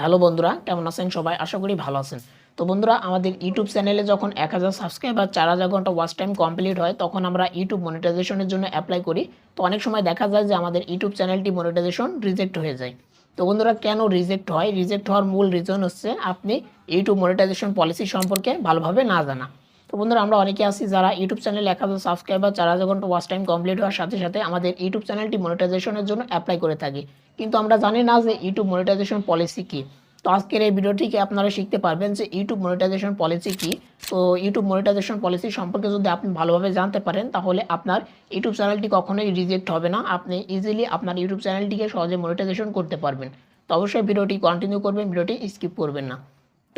Hello বন্ধুরা, কেমন আছেন সবাই? আশা করি ভালো আছেন। তো বন্ধুরা, আমাদের ইউটিউব চ্যানেলে যখন এক হাজার সাবস্ক্রাইবার চার হাজার ঘণ্টা ওয়াচ টাইম কমপ্লিট হয়, তখন আমরা ইউটিউব মনিটাইজেশনের জন্য অ্যাপ্লাই করি। তো অনেক সময় দেখা যায় যে আমাদের ইউটিউব চ্যানেলটি মনিটাইজেশন রিজেক্ট হয়ে যায়। তো বন্ধুরা, কেন রিজেক্ট হয়? রিজেক্ট হওয়ার মূল রিজন হচ্ছে আপনি ইউটিউব মনিটাইজেশন পলিসি সম্পর্কে ভালোভাবে না জানা। তো বন্ধুরা, আমরা অনেকে আছি যারা ইউটিউব চ্যানেল এক হাজার সাবস্ক্রাইবার চার হাজার ঘণ্টা ওয়াচ টাইম কমপ্লিট হওয়ার সাথে সাথে আমাদের ইউটিউব চ্যানেলটি মনিটাইজেশনের জন্য অ্যাপ্লাই করে থাকি। কিন্তু আমরা জানি না যে ইউটিউব মনিটাইজেশন পলিসি কী। তো আজকের এই ভিডিওটিকে আপনারা শিখতে পারবেন যে ইউটিউব মনিটাইজেশন পলিসি কী। তো ইউটিউব মনিটাইজেশন পলিসি সম্পর্কে যদি আপনি ভালোভাবে জানতে পারেন, তাহলে আপনার ইউটিউব চ্যানেলটি কখনোই রিজেক্ট হবে না। আপনি ইজিলি আপনার ইউটিউব চ্যানেলটিকে সহজে মনিটাইজেশন করতে পারবেন। তো অবশ্যই ভিডিওটি কন্টিনিউ করবেন ভিডিওটি স্কিপ করবেন না।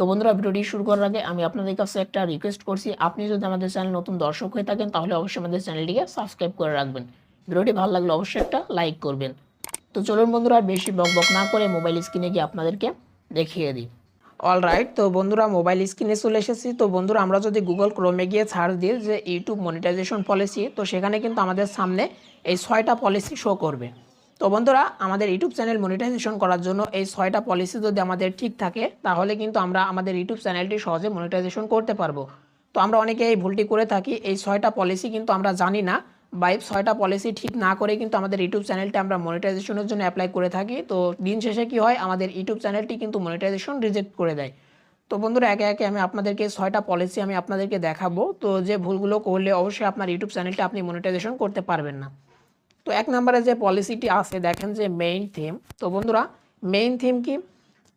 তো বন্ধুরা ভিডিওটি শুরু করার আগে আমি আপনাদের কাছে একটা রিকোয়েস্ট করছি। আপনি যদি আমাদের চ্যানেল নতুন দর্শক হয়ে থাকেন, তাহলে অবশ্যই আমাদের চ্যানেলটিকে সাবস্ক্রাইব করে রাখবেন। ভিডিওটি ভালো লাগলে অবশ্যই একটা লাইক করবেন। তো চলুন বন্ধুরা বেশি বক বক না করে মোবাইল স্ক্রিনে গিয়ে আপনাদেরকে দেখিয়ে দিই। অল রাইট তো বন্ধুরা মোবাইল স্ক্রিনে চলে এসেছি। তো বন্ধুরা, আমরা যদি গুগল ক্রোমে গিয়ে সার্চ দিই যে ইউটিউব মনিটাইজেশন পলিসি তো সেখানে কিন্তু আমাদের সামনে এই ছয়টা পলিসি শো করবে। তো বন্ধুরা, আমাদের ইউটিউব চ্যানেল মনিটাইজেশন করার জন্য এই ছয়টা পলিসি যদি আমাদের ঠিক থাকে, তাহলে কিন্তু আমরা আমাদের ইউটিউব চ্যানেলটি সহজে মনিটাইজেশন করতে পারব। তো আমরা অনেকে এই ভুলটি করে থাকি, এই ছয়টা পলিসি কিন্তু আমরা জানি না, বা এই ছয়টা পলিসি ঠিক না করে কিন্তু আমাদের ইউটিউব চ্যানেলটা আমরা মনিটাইজেশনের জন্য অ্যাপ্লাই করে থাকি। তো দিন শেষে কি হয়, আমাদের ইউটিউব চ্যানেলটি কিন্তু মনিটাইজেশন রিজেক্ট করে দেয়। তো বন্ধুরা, একে একে আমি আপনাদেরকে ছয়টা পলিসি আমি আপনাদেরকে দেখাবো। তো যে ভুলগুলো করলে অবশ্যই আপনার ইউটিউব চ্যানেলটা আপনি মনিটাইজেশন করতে পারবেন না। তো এক নম্বরে যে পলিসিটি আছে, দেখেন যে মেইন থিম তো বন্ধুরা মেইন থিম কি?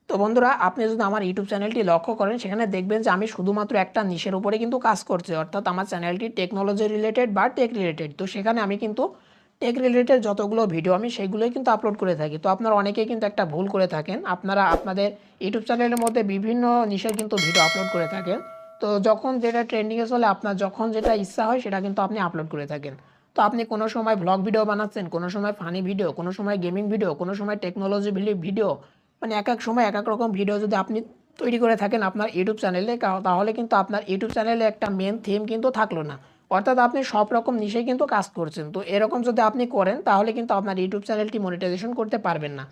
তো বন্ধুরা, আপনি যদি আমার ইউটিউব চ্যানেলটি লক্ষ্য করেন, সেখানে দেখবেন যে আমি শুধুমাত্র একটা নিশের উপরে কিন্তু কাজ করছি। অর্থাৎ আমার চ্যানেলটি টেকনোলজি রিলেটেড বা টেক রিলেটেড তো সেখানে আমি কিন্তু টেক রিলেটেড যতগুলো ভিডিও আমি সেগুলোই কিন্তু আপলোড করে থাকি। তো আপনারা অনেকেই কিন্তু একটা ভুল করে থাকেন। আপনারা আপনাদের ইউটিউব চ্যানেলের মধ্যে বিভিন্ন নিশের কিন্তু ভিডিও আপলোড করে থাকেন। তো যখন যেটা ট্রেন্ডিংয়ে চলে, আপনার যখন যেটা ইচ্ছা হয়, সেটা কিন্তু আপনি আপলোড করে থাকেন। তো আপনি কোনো সময় ব্লগ ভিডিও বানাচ্ছেন, কোনো সময় ফানি ভিডিও কোনো সময় গেমিং ভিডিও কোনো সময় টেকনোলজি ভিডিও মানে এক এক সময় এক এক রকম ভিডিও যদি আপনি তৈরি করে থাকেন আপনার ইউটিউব চ্যানেলে তাহলে কিন্তু আপনার ইউটিউব চ্যানেলে একটা মেন থিম কিন্তু থাকল না। অর্থাৎ আপনি সব রকম নিশে কিন্তু কাজ করছেন। তো এরকম যদি আপনি করেন, তাহলে কিন্তু আপনার ইউটিউব চ্যানেলটি মনিটাইজেশন করতে পারবেন না।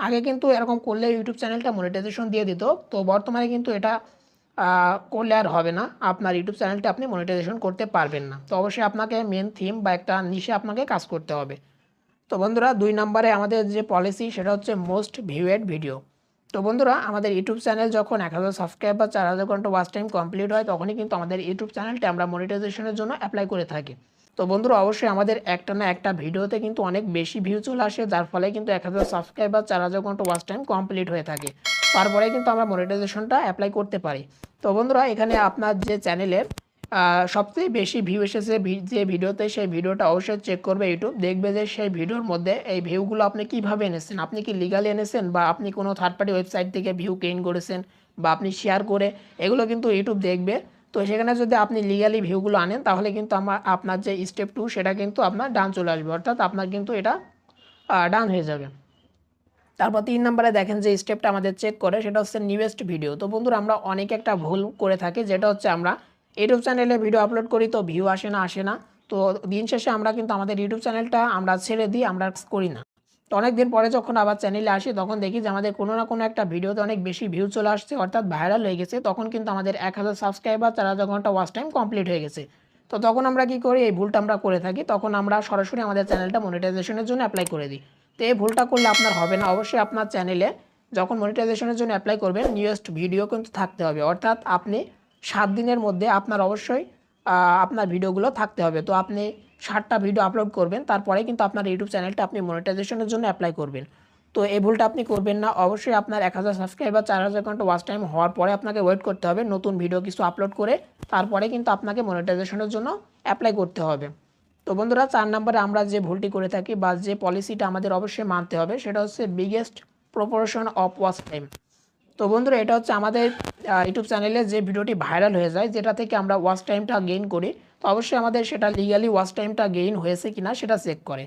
আগে কিন্তু এরকম করলে ইউটিউব চ্যানেলটা মনিটাইজেশন দিয়ে দিত। তো বর্তমানে কিন্তু এটা করলে আর হবে না। আপনার ইউটিউব চ্যানেলটা আপনি মনিটাইজেশন করতে পারবেন না। তো অবশ্যই আপনাকে মেন থিম বা একটা নিশে আপনাকে কাজ করতে হবে। তো বন্ধুরা, দুই নম্বরে আমাদের যে পলিসি সেটা হচ্ছে মোস্ট ভিউয়েড ভিডিও তো বন্ধুরা, আমাদের ইউটিউব চ্যানেল যখন এক হাজার সাবস্ক্রাইব বা চার হাজার ঘণ্টা ওয়াচ টাইম কমপ্লিট হয়, তখনই কিন্তু আমাদের ইউটিউব চ্যানেলটা আমরা মনিটাইজেশনের জন্য অ্যাপ্লাই করে থাকি। তো বন্ধুরা, অবশ্যই আমাদের একটা না একটা ভিডিওতে কিন্তু অনেক বেশি ভিউ চলে আসে, যার ফলে কিন্তু এক হাজার সাবস্ক্রাইবার চার হাজার ঘণ্টা ওয়াচ টাইম কমপ্লিট হয়ে থাকে। তারপরে কিন্তু আমরা মনিটাইজেশনটা অ্যাপ্লাই করতে পারি। তো বন্ধুরা, এখানে আপনার যে চ্যানেলের সবচেয়ে বেশি ভিউ এসেছে যে ভিডিওতে, সেই ভিডিওটা অবশ্যই চেক করবে ইউটিউব দেখবে যে সেই ভিডিওর মধ্যে এই ভিউগুলো আপনি কীভাবে এনেছেন? আপনি কি লিগালি এনেছেন বা আপনি কোনো থার্ড পার্টি ওয়েবসাইট থেকে ভিউ গেইন করেছেন বা আপনি শেয়ার করে, এগুলো কিন্তু ইউটিউব দেখবে। তো সেখানে যদি আপনি লিগালি ভিউগুলো আনেন, তাহলে কিন্তু আমার আপনার যে স্টেপ টু সেটা কিন্তু আপনার ডান চলে আসবে। অর্থাৎ আপনার কিন্তু এটা ডান হয়ে যাবে। তারপর তিন নম্বরে দেখেন যে স্টেপটা আমাদের চেক করে, সেটা হচ্ছে নিউয়েস্ট ভিডিও তো বন্ধুরা, আমরা অনেক একটা ভুল করে থাকি, যেটা হচ্ছে আমরা ইউটিউব চ্যানেলে ভিডিও আপলোড করি, তো ভিউ আসে না আসে না। তো দিন শেষে আমরা কিন্তু আমাদের ইউটিউব চ্যানেলটা আমরা ছেড়ে দিই, আমরা করি না। তো অনেক দিন পরে যখন আবার চ্যানেলে আসি, তখন দেখি যে আমাদের কোনো না কোনো একটা ভিডিওতে অনেক বেশি ভিউ চলে আসছে, অর্থাৎ ভাইরাল হয়ে গেছে। তখন কিন্তু আমাদের এক হাজার সাবস্ক্রাইবার চার হাজার ঘণ্টা ওয়াচ টাইম কমপ্লিট হয়ে গেছে। তো তখন আমরা কি করি, এই ভুলটা আমরা করে থাকি। তখন আমরা সরাসরি আমাদের চ্যানেলটা মনিটাইজেশনের জন্য অ্যাপ্লাই করে দিই। তো এই ভুলটা করলে আপনার হবে না। অবশ্যই আপনার চ্যানেলে যখন মনিটাইজেশনের জন্য অ্যাপ্লাই করবেন নিউয়েস্ট ভিডিও কিন্তু থাকতে হবে। অর্থাৎ আপনি সাত দিনের মধ্যে আপনার অবশ্যই আপনার ভিডিওগুলো থাকতে হবে। তো আপনি ষাটটা ভিডিও আপলোড করবেন, তারপরে কিন্তু আপনার ইউটিউব চ্যানেলটা আপনি মনিটাইজেশনের জন্য অ্যাপ্লাই করবেন। তো এই ভুলটা আপনি করবেন না। অবশ্যই আপনার এক হাজার সাবস্ক্রাইবার চার হাজার ঘণ্টা ওয়াচ টাইম হওয়ার পরে আপনাকে ওয়েট করতে হবে। নতুন ভিডিও কিছু আপলোড করে, তারপরে কিন্তু আপনাকে মনিটাইজেশনের জন্য অ্যাপ্লাই করতে হবে। তো বন্ধুরা, চার নম্বরে আমরা যে ভুলটি করে থাকি বা যে পলিসিটা আমাদের অবশ্যই মানতে হবে, সেটা হচ্ছে biggest proportion of watch time তো বন্ধুরা, এটা হচ্ছে আমাদের ইউটিউব চ্যানেলে যে ভিডিওটি ভাইরাল হয়ে যায়, যেটা থেকে আমরা ওয়াচ টাইমটা গেইন করি, তো অবশ্যই আমাদের সেটা লিগালি ওয়াচ টাইমটা গেইন হয়েছে কিনা সেটা চেক করে।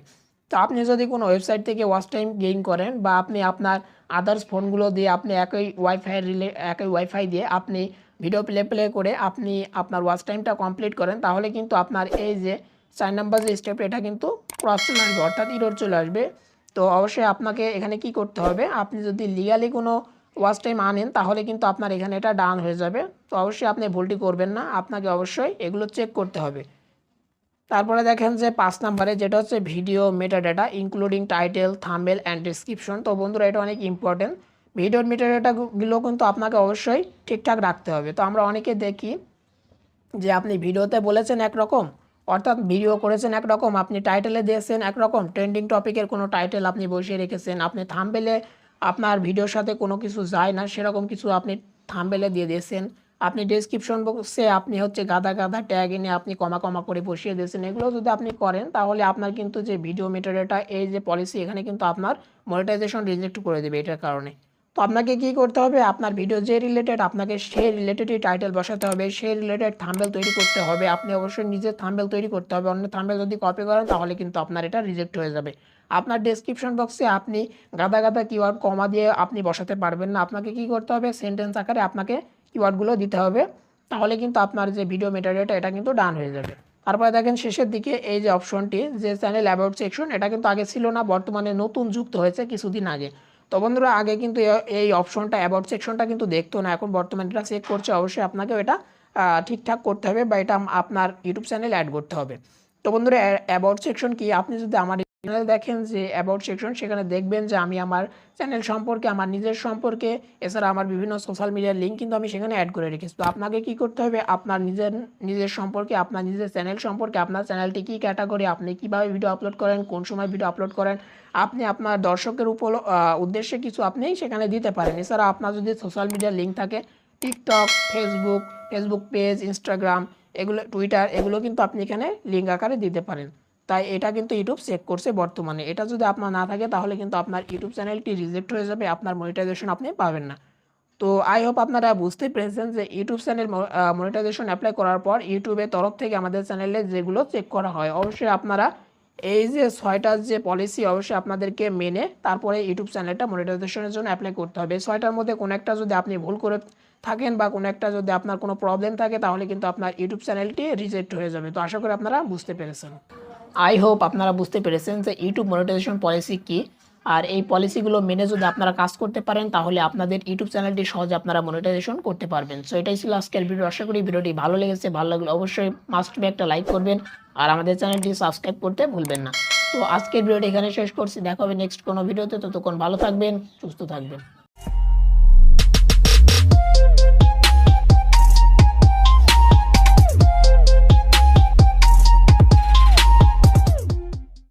তো আপনি যদি কোনো ওয়েবসাইট থেকে ওয়াচ টাইম গেইন করেন বা আপনি আপনার আদার্স ফোনগুলো দিয়ে আপনি একই ওয়াইফাই রিলে একই ওয়াইফাই দিয়ে আপনি ভিডিও প্লে প্লে করে আপনি আপনার ওয়াচ টাইমটা কমপ্লিট করেন, তাহলে কিন্তু আপনার এই যে চার নাম্বার যে স্টেপ এটা কিন্তু ক্রস চলে আসবে, অর্থাৎ ইরোর চলে আসবে। তো অবশ্যই আপনাকে এখানে কি করতে হবে? আপনি যদি লিগালি কোনো ওয়াচ টাইম আনেন, তাহলে কিন্তু আপনার এখানে এটা ডান হয়ে যাবে। তো অবশ্যই আপনি ভুলটি করবেন না, আপনাকে অবশ্যই এগুলো চেক করতে হবে। তারপরে দেখেন যে পাঁচ নাম্বারে যেটা হচ্ছে video meta data including title thumbnail and description তো বন্ধুরা, এটা অনেক ইম্পর্টেন্ট ভিডিওর মেটা ডেটাগুলো কিন্তু আপনাকে অবশ্যই ঠিকঠাক রাখতে হবে। তো আমরা অনেকে দেখি যে আপনি ভিডিওতে বলেছেন একরকম অর্থাৎ ভিডিও করেছেন একরকম, আপনি টাইটেলে দিয়েছেন একরকম ট্রেন্ডিং টপিকের কোনো টাইটেল আপনি বসিয়ে রেখেছেন, আপনি থামবেলে আপনার ভিডিওর সাথে কোনো কিছু যায় না, সেরকম কিছু আপনি থাম্বেলে দিয়ে দিয়েছেন। আপনি ডেসক্রিপশন বক্সে আপনি হচ্ছে গাদা গাদা ট্যাগ এনে আপনি কমা কমা করে বসিয়ে দিয়েছেন। এগুলো যদি আপনি করেন, তাহলে আপনার কিন্তু যে ভিডিও মেটেরিয়ালটা এই যে পলিসি এখানে কিন্তু আপনার মনিটাইজেশন রিজেক্ট করে দেবে এটার কারণে। তো আপনাকে কি করতে হবে? আপনার ভিডিও যে রিলেটেড আপনাকে সেই রিলেটেডই টাইটেল বসাতে হবে। সেই রিলেটেড থাম্বেল তৈরি করতে হবে। আপনি অবশ্যই নিজের থাম্বেল তৈরি করতে হবে। অন্য থাম্বেল যদি কপি করেন, তাহলে কিন্তু আপনার এটা রিজেক্ট হয়ে যাবে। আপনার ডেসক্রিপশন বক্সে আপনি গাদা গাদা কিওয়ার্ড কমা দিয়ে আপনি বসাতে পারবেন না। আপনাকে কি করতে হবে? সেন্টেন্স আকারে আপনাকে কিওয়ার্ডগুলো দিতে হবে। তাহলে কিন্তু আপনার যে ভিডিও মেটেরিয়ালটা এটা কিন্তু ডান হয়ে যাবে। তারপরে দেখেন শেষের দিকে এই যে অপশনটি যে চ্যানেল অ্যাবাউট সেকশন এটা কিন্তু আগে ছিল না। বর্তমানে নতুন যুক্ত হয়েছে কিছুদিন আগে। তো বন্ধুরা, আগে কিন্তু এই অপশনটা অ্যাবাউট সেকশনটা কিন্তু দেখতো না। এখন বর্তমানে এটা চেক করছে, অবশ্যই আপনাকেও এটা ঠিকঠাক করতে হবে বা এটা আপনার ইউটিউব চ্যানেল অ্যাড করতে হবে। তো বন্ধুরা অ্যাবাউট সেকশন কি? আপনি যদি আমার চ্যানেল দেখেন যে অ্যাবাউট সেকশন সেখানে দেখবেন যে আমি আমার চ্যানেল সম্পর্কে, আমার নিজের সম্পর্কে, এছাড়া আমার বিভিন্ন সোশ্যাল মিডিয়ার লিঙ্ক কিন্তু আমি সেখানে অ্যাড করে রেখেছি। তো আপনাকে কি করতে হবে? আপনার নিজের নিজের সম্পর্কে, আপনার নিজের চ্যানেল সম্পর্কে, আপনার চ্যানেলটি কী ক্যাটাগরি আপনি কীভাবে ভিডিও আপলোড করেন, কোন সময় ভিডিও আপলোড করেন, আপনি আপনার দর্শকের উপর উদ্দেশ্যে কিছু আপনি সেখানে দিতে পারেন। এছাড়া আপনার যদি সোশ্যাল মিডিয়ার লিঙ্ক থাকে TikTok Facebook Facebook page Instagram এগুলো টুইটার এগুলো কিন্তু আপনি এখানে লিঙ্ক আকারে দিতে পারেন। তাই এটা কিন্তু ইউটিউব চেক করছে বর্তমানে। এটা যদি আপনার না থাকে, তাহলে কিন্তু আপনার ইউটিউব চ্যানেলটি রিজেক্ট হয়ে যাবে, আপনার মনিটাইজেশন আপনি পাবেন না। তো আই হোপ আপনারা বুঝতে পেরেছেন যে ইউটিউব চ্যানেল মনিটাইজেশন অ্যাপ্লাই করার পর ইউটিউবের তরফ থেকে আমাদের চ্যানেলে যেগুলো চেক করা হয়, অবশ্যই আপনারা এই যে ছয়টার যে পলিসি অবশ্যই আপনাদেরকে মেনে তারপরে ইউটিউব চ্যানেলটা মনিটাইজেশনের জন্য অ্যাপ্লাই করতে হবে। ছয়টার মধ্যে কোনো একটা যদি আপনি ভুল করে থাকেন বা কোনো একটা যদি আপনার কোনো প্রবলেম থাকে, তাহলে কিন্তু আপনার ইউটিউব চ্যানেলটি রিজেক্ট হয়ে যাবে। তো আশা করি আপনারা বুঝতে পেরেছেন। আই হোপ আপনারা বুঝতে পেরেছেন যে ইউটিউব মনিটাইজেশন পলিসি কি। আর এই পলিসিগুলো মেনে যদি আপনারা কাজ করতে পারেন, তাহলে আপনাদের ইউটিউব চ্যানেলটি সহজে আপনারা মনিটাইজেশন করতে পারবেন। সো এটাই ছিল আজকের ভিডিও আশা করি ভিডিওটি ভালো লেগেছে। ভালো লাগলে অবশ্যই মাস্ট বি একটা লাইক করবেন। আর আমাদের চ্যানেলটি সাবস্ক্রাইব করতে ভুলবেন না। তো আজকের ভিডিওটি এখানে শেষ করছি। দেখা হবে নেক্সট কোনো ভিডিওতে ততক্ষণ ভালো থাকবেন, সুস্থ থাকবেন।